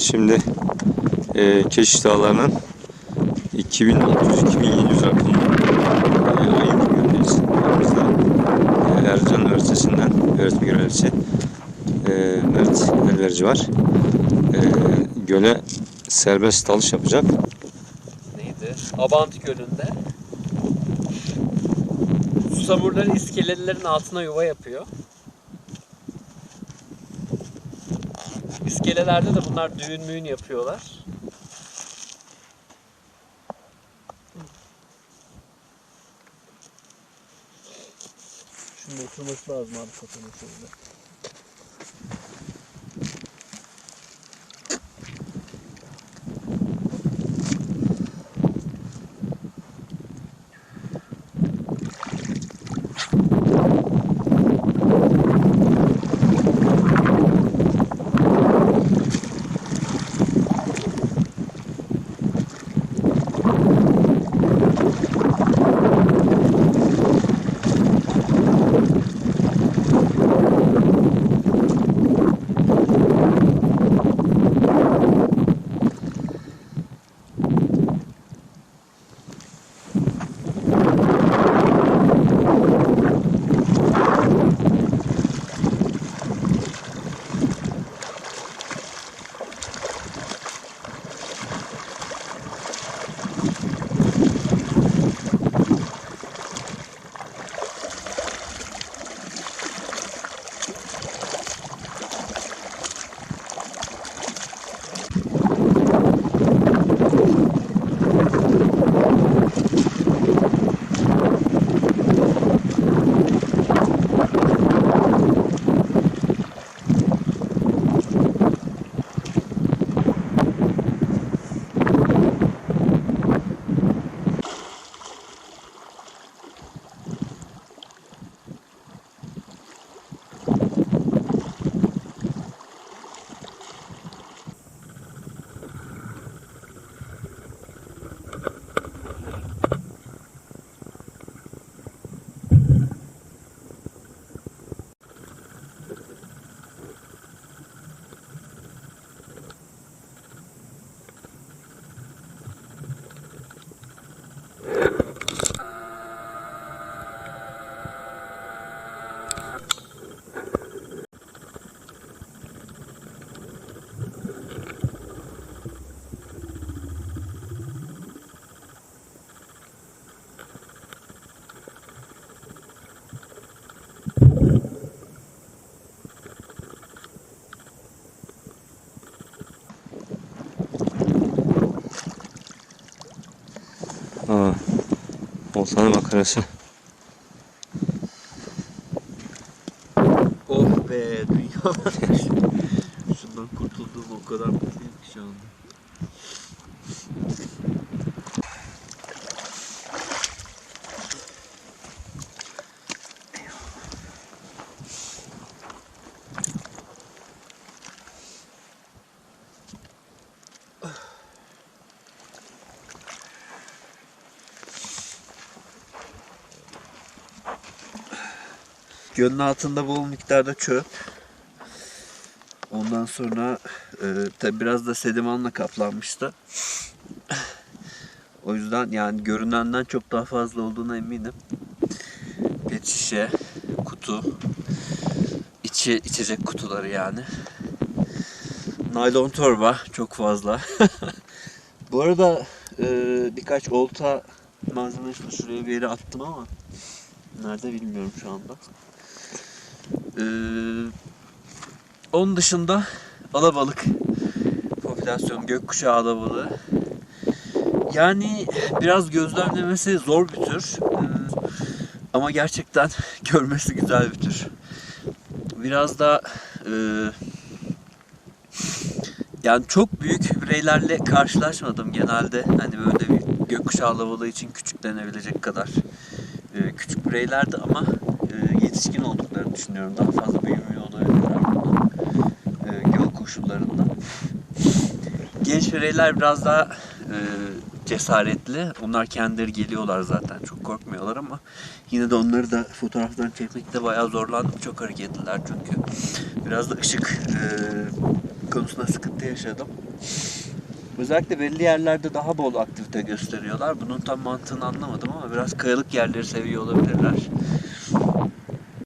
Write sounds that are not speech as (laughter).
şimdi e, Keşiş Dağları'nın 2600-2700 rakımlı e, ayın gölündeyiz. Yanımızda e, Ercan Üniversitesi'nden öğretmen görevlisi e, Mert Elverici var. E, göle serbest dalış yapacak. Neydi? Abant Gölü'nde. Susamurları iskelelerin altına yuva yapıyor. İskelelerde de bunlar düğün müğün yapıyorlar. Şimdi oturması lazım abi kafanın şöyle. Oltanın makarası. Oh be dünya. (laughs) Şundan kurtulduğum o kadar mutluyum ki şu anda. Gölün altında bol miktarda çöp. Ondan sonra e, tabi biraz da sedimanla kaplanmıştı. O yüzden yani görünenden çok daha fazla olduğuna eminim. Pet şişe, kutu, içi içecek kutuları yani. Naylon torba çok fazla. (laughs) Bu arada e, birkaç olta malzemesini şuraya bir yere attım ama nerede bilmiyorum şu anda. Ee, onun dışında alabalık popülasyon gökkuşağı alabalığı. Yani biraz gözlemlemesi zor bir tür. Ee, ama gerçekten (laughs) görmesi güzel bir tür. Biraz da e, yani çok büyük bireylerle karşılaşmadım genelde. Hani böyle bir gökkuşağı alabalığı için küçük denebilecek kadar e, küçük bireylerdi ama e, yetişkin olduklarını düşünüyorum. Daha fazla büyümüyor olabilirler. E, göl koşullarında. Genç bireyler biraz daha e, cesaretli. Onlar kendileri geliyorlar zaten. Çok korkmuyorlar ama yine de onları da fotoğraflarını çekmekte bayağı zorlandım. Çok hareketliler çünkü. Biraz da ışık e, konusunda sıkıntı yaşadım. Özellikle belli yerlerde daha bol aktivite gösteriyorlar. Bunun tam mantığını anlamadım ama biraz kayalık yerleri seviyor olabilirler.